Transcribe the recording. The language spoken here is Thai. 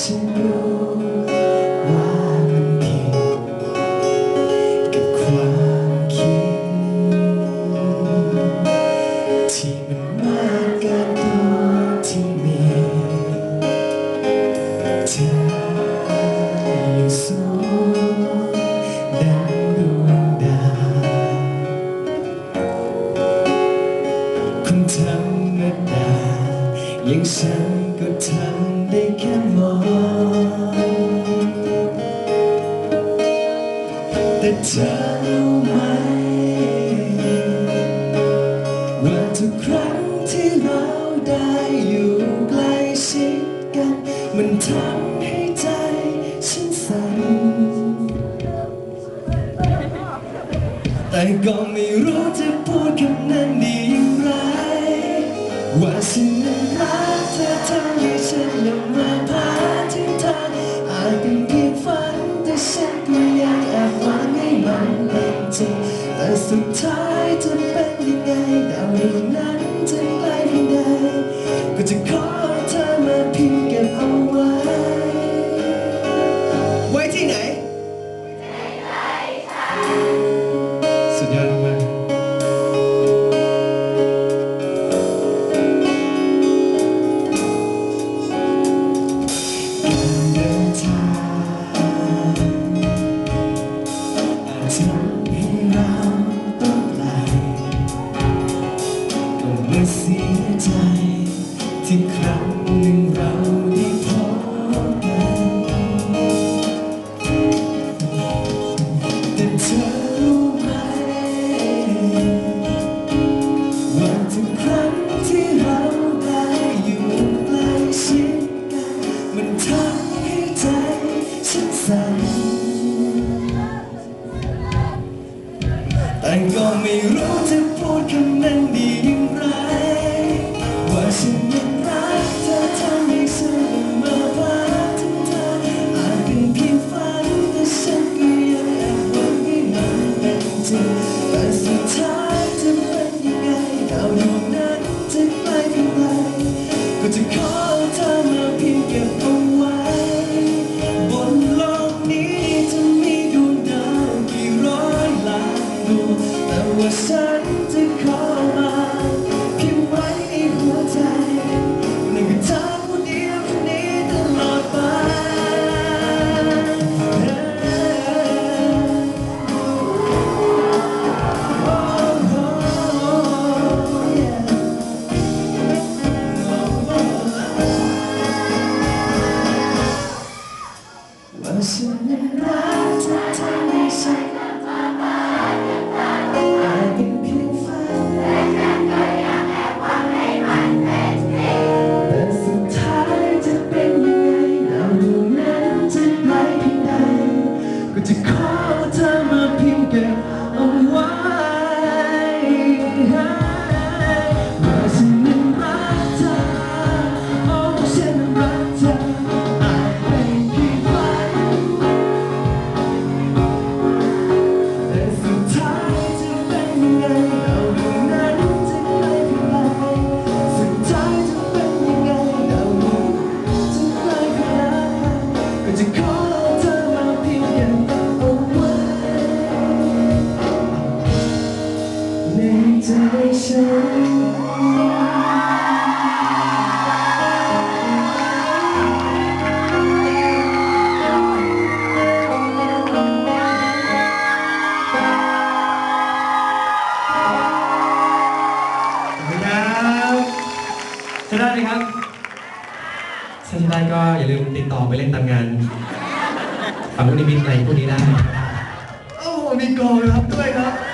ฉันรู้ว่ามันผิดกับความคิด ที่มันมากเกินที่มีเธออยู่สูงดังดวงดาวคนธรรมดาอย่งฉันก็ทำได้แค่ แต่เธอรู้ไหม ว่าทุกครั้งที่เราได้อยู่ใกล้ชิดกัน มันทำให้ใจฉันสั่นแต่ก็ไม่รู้จะพูดคำนั้นดีอย่างไร ว่าฉันนั้นรัก สุดท้ายจะเป็นยังไงดาวดวงนั้นจะไกลเพียงใดก็จะขอเธอมาเพิมพ์เก็บเอาไว้ ไว้ที่ไหน สุดยอดมากการเดินทางอาจทำ ฉันสั่นแต่ก็ไม่รู้จะพูดคำนั้นดีอย่างไร ว่าฉันยังรักเธอทำให้ฉันมาพาถึงเธออาจเป็นเพียงฝันแต่ฉันก็ยังแอบหวังให้มันเป็นจริงแต่สุดท้ายจะเป็นยังไงดาวดวงนั้นจะไกลเพียงไรก็จะขอ ว่าฉันจะขอมาเพียงไว้ในหัวใจนั่นคือเธอผู้เดียวคนนี้ตลอดไปว่าฉันนั้นรักเธอทำให้ฉัน เใจฉันขอบคุณครับใช่ได้ไหมครับถ้าใช่ได้ก็อย่าลืมติดต่อไปเล่นตามงานฝั่งลูกนิมิตอะไรพวกนี้ได้ โอ้มีกลองรับด้วยครับ